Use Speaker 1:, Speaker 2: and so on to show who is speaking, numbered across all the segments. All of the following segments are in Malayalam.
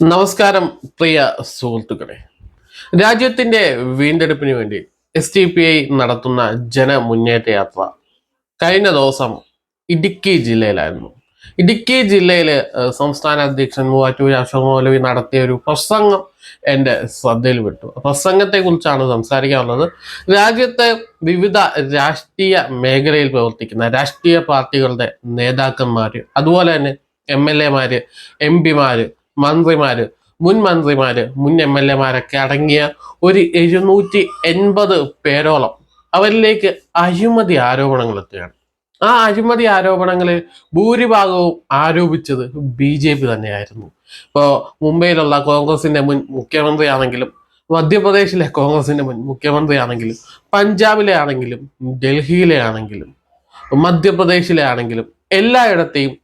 Speaker 1: നമസ്കാരം പ്രിയ സുഹൃത്തുക്കളെ. രാജ്യത്തിന്റെ വീണ്ടെടുപ്പിന് വേണ്ടി എസ് ടി പി ഐ നടത്തുന്ന ജനമുന്നേറ്റ യാത്ര കഴിഞ്ഞ ദിവസം ഇടുക്കി ജില്ലയിലായിരുന്നു. ഇടുക്കി ജില്ലയിലെ സംസ്ഥാന അധ്യക്ഷൻ മൂവാറ്റൂർ അശോക് മൗലവി നടത്തിയ ഒരു പ്രസംഗം എന്റെ ശ്രദ്ധയിൽപ്പെട്ടു പ്രസംഗത്തെക്കുറിച്ചാണ് പ്രസംഗത്തെ കുറിച്ചാണ് സംസാരിക്കാനുള്ളത്. രാജ്യത്തെ വിവിധ രാഷ്ട്രീയ മേഖലയിൽ പ്രവർത്തിക്കുന്ന രാഷ്ട്രീയ പാർട്ടികളുടെ നേതാക്കന്മാര് അതുപോലെ തന്നെ എം എൽ എമാര് എം പിമാര് മന്ത്രിമാര് മുൻ മന്ത്രിമാര് മുൻ എം എൽ എമാരൊക്കെ അടങ്ങിയ ഒരു എഴുന്നൂറ്റി എൺപത് പേരോളം അവരിലേക്ക് അഴിമതി ആരോപണങ്ങൾ എത്തുകയാണ്. ആ അഴിമതി ആരോപണങ്ങളിൽ ഭൂരിഭാഗവും ആരോപിച്ചത് ബി ജെ പി തന്നെയായിരുന്നു. ഇപ്പോൾ മുംബൈയിലുള്ള കോൺഗ്രസിന്റെ മുൻ മുഖ്യമന്ത്രിയാണെങ്കിലും മധ്യപ്രദേശിലെ കോൺഗ്രസിന്റെ മുൻ മുഖ്യമന്ത്രിയാണെങ്കിലും പഞ്ചാബിലെ ആണെങ്കിലും ഡൽഹിയിലെ ആണെങ്കിലും മധ്യപ്രദേശിലെ ആണെങ്കിലും എല്ലായിടത്തെയും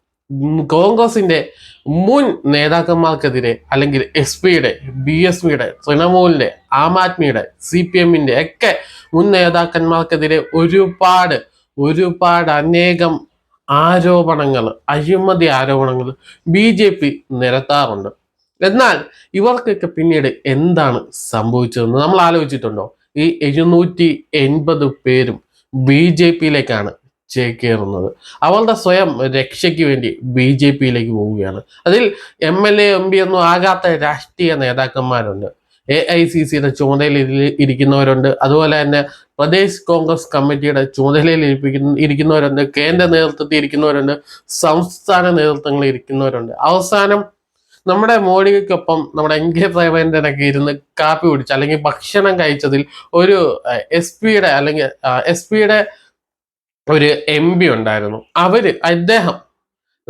Speaker 1: കോൺഗ്രസിന്റെ മുൻ നേതാക്കന്മാർക്കെതിരെ അല്ലെങ്കിൽ എസ് പിയുടെ ബി എസ് പിയുടെ തൃണമൂലിന്റെ ആം ആദ്മിയുടെ സി പി എമ്മിന്റെ ഒക്കെ മുൻ നേതാക്കന്മാർക്കെതിരെ ഒരുപാട് ഒരുപാട് അനേകം ആരോപണങ്ങൾ അഴിമതി ആരോപണങ്ങൾ ബി ജെ പി നിരത്താറുണ്ട്. എന്നാൽ ഇവർക്കൊക്കെ പിന്നീട് എന്താണ് സംഭവിച്ചതെന്ന് നമ്മൾ ആലോചിച്ചിട്ടുണ്ടോ? ഈ എഴുന്നൂറ്റി എൺപത് പേരും ബി ജെ പിയിലേക്കാണ് ചേക്കേറുന്നത് അവളുടെ സ്വയം രക്ഷയ്ക്ക് വേണ്ടി ബി ജെ പിയിലേക്ക് പോവുകയാണ്. അതിൽ M L A M P ഒന്നും ആകാത്ത രാഷ്ട്രീയ നേതാക്കന്മാരുണ്ട്. എ ഐ സി സിയുടെ ചുമതലയിൽ ഇരിക്കുന്നവരുണ്ട്. അതുപോലെ തന്നെ പ്രദേശ് കോൺഗ്രസ് കമ്മിറ്റിയുടെ ചുമതലയിൽ ഇരിപ്പിക്കുന്ന ഇരിക്കുന്നവരുണ്ട്. കേന്ദ്ര നേതൃത്വത്തിൽ ഇരിക്കുന്നവരുണ്ട്. സംസ്ഥാന നേതൃത്വങ്ങളിൽ ഇരിക്കുന്നവരുണ്ട്. അവസാനം നമ്മുടെ മോഡിക്കൊപ്പം നമ്മുടെ എൻ കെ പ്രേമേന്ദ്രനൊക്കെ ഇരുന്ന് കാപ്പി കുടിച്ച് അല്ലെങ്കിൽ ഭക്ഷണം കഴിച്ചതിൽ ഒരു എസ് പിയുടെ അല്ലെങ്കിൽ എസ് പിയുടെ ഒരു എം പി ഉണ്ടായിരുന്നു. അവർ അദ്ദേഹം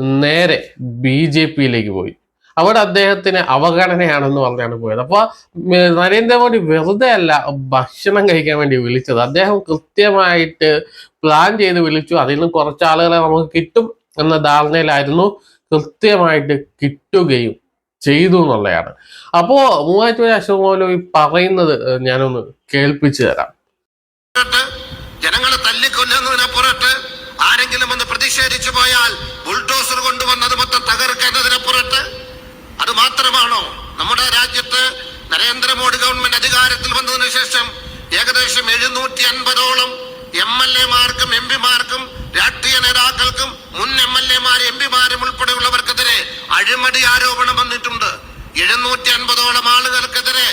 Speaker 1: നേരെ ബി ജെ പിയിലേക്ക് പോയി. അവിടെ അദ്ദേഹത്തിന് അവഗണനയാണെന്ന് പറഞ്ഞാണ് പോയത്. അപ്പൊ ഉം, നരേന്ദ്രമോദി വെറുതെ അല്ല ഭക്ഷണം കഴിക്കാൻ വേണ്ടി വിളിച്ചത്. അദ്ദേഹം കൃത്യമായിട്ട് പ്ലാൻ ചെയ്ത് വിളിച്ചു. അതിൽ നിന്ന് കുറച്ച് ആളുകളെ നമുക്ക് കിട്ടും എന്ന ധാരണയിലായിരുന്നു കൃത്യമായിട്ട് കിട്ടുകയും ചെയ്തു എന്നുള്ളതാണ്. അപ്പോ മൂവാറ്റുപുഴ അശോക് മൗലവി പറയുന്നത് ഞാനൊന്ന് കേൾപ്പിച്ചു തരാം.
Speaker 2: ജനങ്ങളെ തല്ലിക്കൊല്ലുന്നതിനപ്പുറത്ത് ആരെങ്കിലും ഒന്ന് പ്രതിഷേധിച്ചു പോയാൽ ബുൾഡോസർ കൊണ്ടുവന്നത് മൊത്തം തകർക്കുന്നതിനപ്പുറത്ത് അത് മാത്രമാണോ? നമ്മുടെ രാജ്യത്ത് നരേന്ദ്രമോദി ഗവൺമെന്റ് അധികാരത്തിൽ വന്നതിന് ശേഷം ഏകദേശം എഴുന്നൂറ്റി അൻപതോളം എം എൽ എമാർക്കും എം പിമാർക്കും രാഷ്ട്രീയ നേതാക്കൾക്കും മുൻ എം എൽ എമാർ എം പിമാരും ഉൾപ്പെടെയുള്ളവർക്കെതിരെ അഴിമതി ആരോപണം വന്നിട്ടുണ്ട്. എഴുന്നൂറ്റി അൻപതോളം ആളുകൾക്കെതിരെ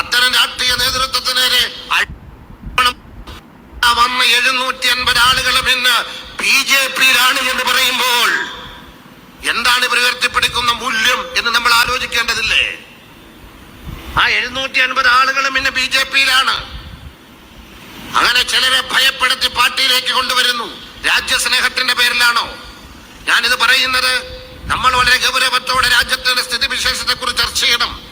Speaker 2: അത്തരം രാഷ്ട്രീയ നേതൃത്വത്തിനെതിരെ വന്ന എഴുന്നൂറ്റി അൻപത് ആളുകളും ഇന്ന് ബി ജെ പിയിലാണ് എന്ന് പറയുമ്പോൾ എന്താണ് ഇവർ ഉയർത്തിപ്പിടിക്കുന്ന മൂല്യം എന്ന് നമ്മൾ ആലോചിക്കേണ്ടതില്ലേ? ആ എഴുന്നൂറ്റി അൻപത് ആളുകളും ഇന്ന് ബി ജെ പിയിലാണ്. അങ്ങനെ ചിലരെ ഭയപ്പെടുത്തി പാർട്ടിയിലേക്ക് കൊണ്ടുവരുന്നു. രാജ്യസ്നേഹത്തിന്റെ പേരിലാണോ? ഞാനിത് പറയുന്നത് നമ്മൾ വളരെ ഗൗരവത്തോടെ രാജ്യത്തിന്റെ സ്ഥിതിവിശേഷത്തെ കുറിച്ച് ചർച്ച ചെയ്യണം.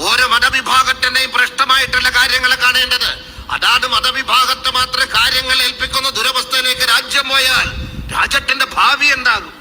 Speaker 2: ഓരോ മതവിഭാഗത്തിന്റെയും പ്രശ്നമായിട്ടുള്ള കാര്യങ്ങളെ കാണേണ്ടത് അതാത് മതവിഭാഗത്തെ മാത്രം കാര്യങ്ങൾ ഏൽപ്പിക്കുന്ന ദുരവസ്ഥയിലേക്ക് രാജ്യം പോയാൽ രാജ്യത്തിന്റെ ഭാവി എന്താകും?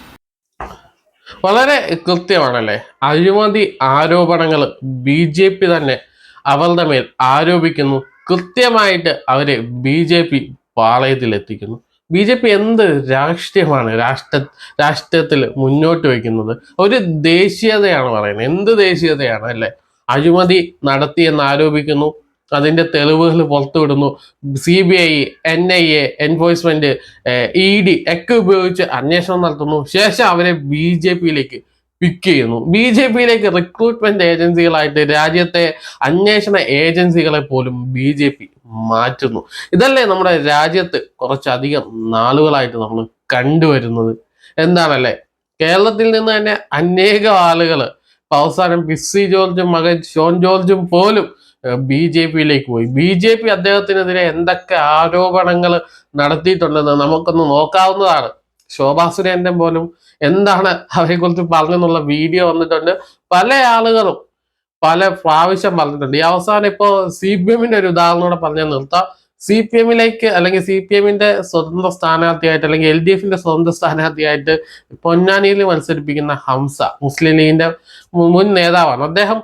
Speaker 1: വളരെ കൃത്യമാണല്ലേ? അഴിമതി ആരോപണങ്ങൾ ബി ജെ പി തന്നെ അവരുടെ മേൽ ആരോപിക്കുന്നു. കൃത്യമായിട്ട് അവരെ ബി ജെ പി പാളയത്തിൽ എത്തിക്കുന്നു ബി ജെ പി എന്ത് രാഷ്ട്രീയമാണ് രാഷ്ട്ര രാഷ്ട്രീയത്തിൽ മുന്നോട്ട് വയ്ക്കുന്നത്? ഒരു ദേശീയതയാണ് പറയുന്നത്. എന്ത് ദേശീയതയാണ് അല്ലേ? അഴിമതി നടത്തിയെന്ന് ആരോപിക്കുന്നു. അതിന്റെ തെളിവുകൾ പുറത്തുവിടുന്നു. C B I N I A enforcement E D ഒക്കെ ഉപയോഗിച്ച് അന്വേഷണം നടത്തുന്നു. ശേഷം അവരെ ബി ജെ പിയിലേക്ക് പിക്ക് ചെയ്യുന്നു. ബി ജെ പിയിലേക്ക് റിക്രൂട്ട്മെന്റ് ഏജൻസികളായിട്ട് രാജ്യത്തെ അന്വേഷണ ഏജൻസികളെ പോലും ബി ജെ പി മാറ്റുന്നു. ഇതല്ലേ നമ്മുടെ രാജ്യത്ത് കുറച്ചധികം നാളുകളായിട്ട് നമ്മൾ കണ്ടുവരുന്നത്. എന്താണല്ലേ? കേരളത്തിൽ നിന്ന് തന്നെ അനേകം ആളുകൾ അവസാനം പിസി ജോർജും മകൻ ഷോൺ ജോർജും പോലും ബി ജെ പിയിലേക്ക് പോയി. ബി ജെ പി അദ്ദേഹത്തിനെതിരെ എന്തൊക്കെ ആരോപണങ്ങൾ നടത്തിയിട്ടുണ്ടെന്ന് നമുക്കൊന്ന് നോക്കാവുന്നതാണ്. ശോഭാ സുരേന്ദ്രൻ പോലും എന്താണ് അവരെക്കുറിച്ച് പറഞ്ഞെന്നുള്ള വീഡിയോ വന്നിട്ടുണ്ട്. പല ആളുകളും പല പ്രാവശ്യം പറഞ്ഞിട്ടുണ്ട്. ഈ അവസാനം ഇപ്പോൾ സി പി എമ്മിന്റെ ഒരു ഉദാഹരണം കൂടെ പറഞ്ഞാൽ നിർത്താം. സി പി എമ്മിലേക്ക് അല്ലെങ്കിൽ സി പി എമ്മിന്റെ സ്വതന്ത്ര സ്ഥാനാർത്ഥിയായിട്ട് അല്ലെങ്കിൽ എൽ ഡി എഫിന്റെ സ്വതന്ത്ര സ്ഥാനാർത്ഥിയായിട്ട് പൊന്നാനിയിൽ മത്സരിപ്പിക്കുന്ന ഹംസ മുസ്ലിം ലീഗിന്റെ മുൻ നേതാവാണ്. അദ്ദേഹം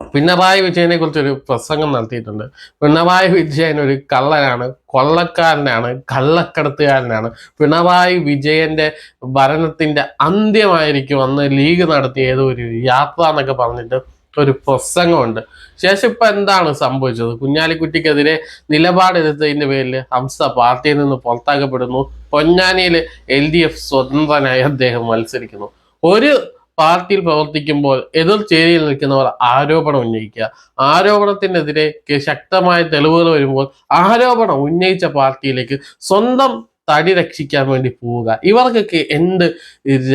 Speaker 1: പിണറായി വിജയനെ കുറിച്ചൊരു പ്രസംഗം നടത്തിയിട്ടുണ്ട്. പിണറായി വിജയൻ ഒരു കള്ളനാണ് കൊള്ളക്കാരനാണ് കള്ളക്കടത്തുകാരനാണ്. പിണറായി വിജയന്റെ ഭരണത്തിന്റെ അന്ത്യമായിരിക്കും അന്ന് ലീഗ് നടത്തിയ ഏതോ ഒരു യാത്ര എന്നൊക്കെ പറഞ്ഞിട്ട് ഒരു പ്രസംഗമുണ്ട്. ശേഷം ഇപ്പൊ എന്താണ് സംഭവിച്ചത്? കുഞ്ഞാലിക്കുട്ടിക്കെതിരെ നിലപാടെടുത്തതിന്റെ പേരിൽ ഹംസ പാർട്ടിയിൽ നിന്ന് പുറത്താക്കപ്പെടുന്നു. പൊന്നാനിയിൽ എൽ ഡി എഫ് സ്വതന്ത്രനായി അദ്ദേഹം മത്സരിക്കുന്നു. ഒരു പാർട്ടിയിൽ പ്രവർത്തിക്കുമ്പോൾ എതിർ ചേരിയിൽ നിൽക്കുന്നവർ ആരോപണം ഉന്നയിക്കുക. ആരോപണത്തിനെതിരെ ശക്തമായ തെളിവുകൾ വരുമ്പോൾ ആരോപണം ഉന്നയിച്ച പാർട്ടിയിലേക്ക് സ്വന്തം തടി രക്ഷിക്കാൻ വേണ്ടി പോവുക. ഇവർക്കൊക്കെ എന്ത്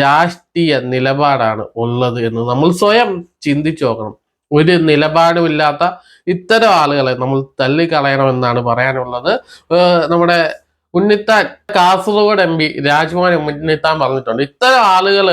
Speaker 1: രാഷ്ട്രീയ നിലപാടാണ് ഉള്ളത് എന്ന് നമ്മൾ സ്വയം ചിന്തിച്ചു നോക്കണം. ഒരു നിലപാടുമില്ലാത്ത ഇത്തരം ആളുകളെ നമ്മൾ തള്ളിക്കളയണമെന്നാണ് പറയാനുള്ളത്. നമ്മുടെ ഉണ്ണിത്താൻ കാസർഗോഡ് എം പി രാജ്മോഹൻ ഉണ്ണിത്താൻ പറഞ്ഞിട്ടുണ്ട്. ഇത്തരം ആളുകൾ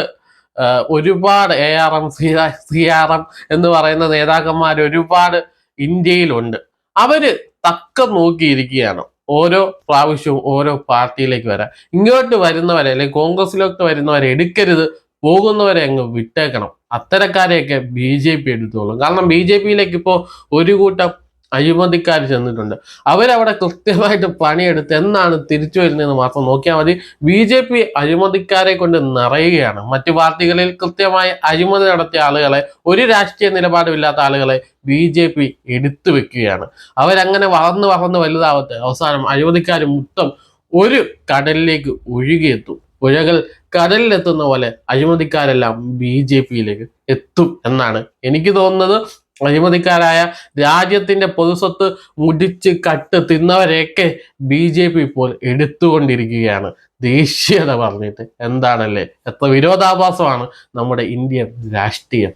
Speaker 1: ഒരുപാട് A R M C C R M എന്ന് പറയുന്ന നേതാക്കന്മാർ ഒരുപാട് ഇന്ത്യയിലുണ്ട്. അവർ തക്ക നോക്കിയിരിക്കുകയാണ് ഓരോ പ്രാവശ്യവും ഓരോ പാർട്ടിയിലേക്ക് വരാൻ. ഇങ്ങോട്ട് വരുന്നവരെ അല്ലെങ്കിൽ കോൺഗ്രസിലോട്ട് വരുന്നവരെ എടുക്കരുത്. പോകുന്നവരെ അങ്ങ് വിട്ടേക്കണം. അത്തരക്കാരെയൊക്കെ ബി ജെ പി എടുത്തോളും. കാരണം ബി ജെ പിയിലേക്ക് ഇപ്പോൾ ഒരു കൂട്ടം അഴിമതിക്കാർ ചെന്നിട്ടുണ്ട്. അവരവിടെ കൃത്യമായിട്ട് പണിയെടുത്ത് എന്നാണ് തിരിച്ചു വരുന്നതെന്ന് മാത്രം നോക്കിയാൽ മതി. ബി ജെ പി അഴിമതിക്കാരെ കൊണ്ട് നിറയുകയാണ്. മറ്റു പാർട്ടികളിൽ കൃത്യമായി അഴിമതി നടത്തിയ ആളുകളെ ഒരു രാഷ്ട്രീയ നിലപാടുമില്ലാത്ത ആളുകളെ ബി ജെ പി എടുത്തു വെക്കുകയാണ്. അവരങ്ങനെ വളർന്ന് വളർന്ന് വലുതാവത്ത് അവസാനം അഴിമതിക്കാർ മൊത്തം ഒരു കടലിലേക്ക് ഒഴുകിയെത്തും. പുഴകൾ കടലിലെത്തുന്ന പോലെ അഴിമതിക്കാരെല്ലാം ബി ജെ പിയിലേക്ക് എത്തും എന്നാണ് എനിക്ക് തോന്നുന്നത്. അഴിമതിക്കാരായ രാജ്യത്തിന്റെ പൊതുസ്വത്ത് മുടിച്ച് കട്ട് തിന്നവരെയൊക്കെ ബി ജെ പി ഇപ്പോൾ എടുത്തുകൊണ്ടിരിക്കുകയാണ്. ദേശീയത പറഞ്ഞിട്ട്. എന്താണല്ലേ? എത്ര വിരോധാഭാസമാണ് നമ്മുടെ ഇന്ത്യൻ രാഷ്ട്രീയം.